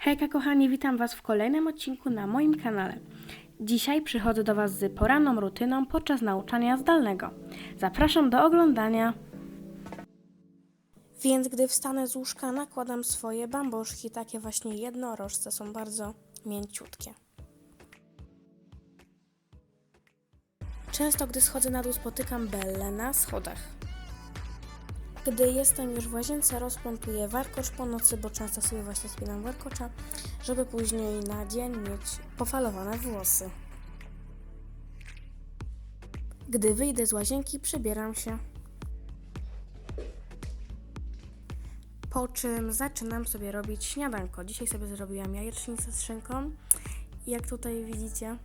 Hejka kochani, witam Was w kolejnym odcinku na moim kanale. Dzisiaj przychodzę do Was z poranną rutyną podczas nauczania zdalnego. Zapraszam do oglądania. Więc gdy wstanę z łóżka, nakładam swoje bamboszki, takie właśnie jednorożce, są bardzo mięciutkie. Często, gdy schodzę na dół, spotykam Bellę na schodach. Gdy jestem już w łazience, rozplątuję warkocz po nocy, bo często sobie właśnie spinam warkocza, żeby później na dzień mieć pofalowane włosy. Gdy wyjdę z łazienki, przebieram się. Po czym zaczynam sobie robić śniadanko. Dzisiaj sobie zrobiłam jajecznicę z szynką. Jak tutaj widzicie.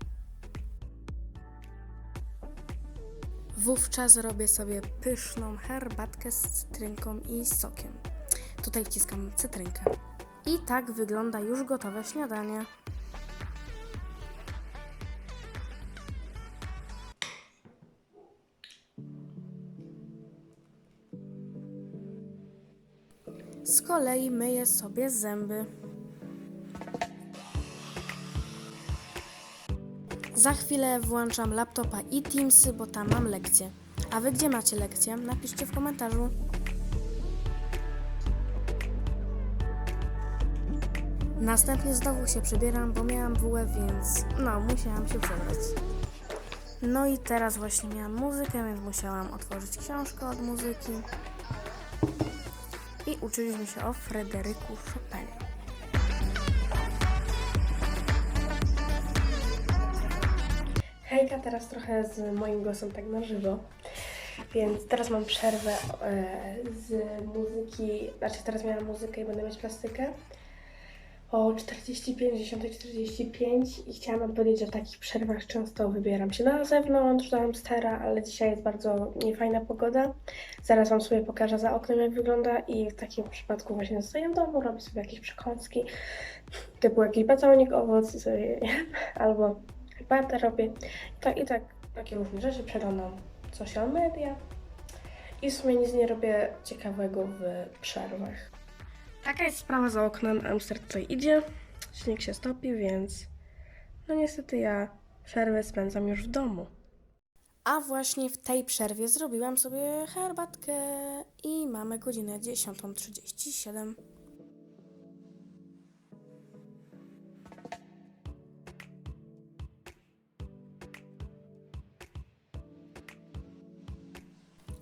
Wówczas robię sobie pyszną herbatkę z cytrynką i sokiem. Tutaj wciskam cytrynkę. I tak wygląda już gotowe śniadanie. Z kolei myję sobie zęby. Za chwilę włączam laptopa i Teamsy, bo tam mam lekcję. A wy gdzie macie lekcję? Napiszcie w komentarzu. Następnie znowu się przebieram, bo miałam WF, więc no, musiałam się przebrać. No i teraz właśnie miałam muzykę, więc musiałam otworzyć książkę od muzyki. I uczyliśmy się o Fryderyku Chopinie. Hejka, teraz trochę z moim głosem tak na żywo. Więc teraz mam przerwę e, z muzyki, znaczy teraz miałam muzykę i będę mieć plastykę o 45, 10, 45 i chciałam wam powiedzieć, że w takich przerwach często wybieram się na zewnątrz, do hamstera, ale dzisiaj jest bardzo niefajna pogoda. Zaraz wam sobie pokażę za oknem jak wygląda i w takim przypadku właśnie zostaję w domu, robię sobie jakieś przekąski, typu jakiś baconik, owoc sobie albo herbatę robię. I tak, i tak takie różne rzeczy, przeglądam social media i w sumie nic nie robię ciekawego w przerwach. Taka jest sprawa za oknem, Amsterdam tutaj idzie, śnieg się stopi, więc no niestety ja przerwę spędzam już w domu. A właśnie w tej przerwie zrobiłam sobie herbatkę i mamy godzinę 10.37.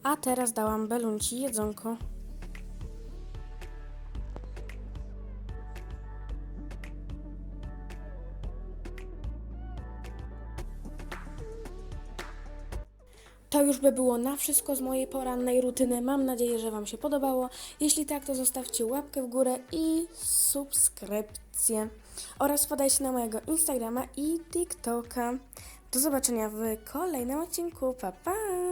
A teraz dałam Belunci jedzonko. To już by było na wszystko z mojej porannej rutyny. Mam nadzieję, że Wam się podobało. Jeśli tak, to zostawcie łapkę w górę i subskrypcję. Oraz wpadajcie na mojego Instagrama i TikToka. Do zobaczenia w kolejnym odcinku. Pa, pa!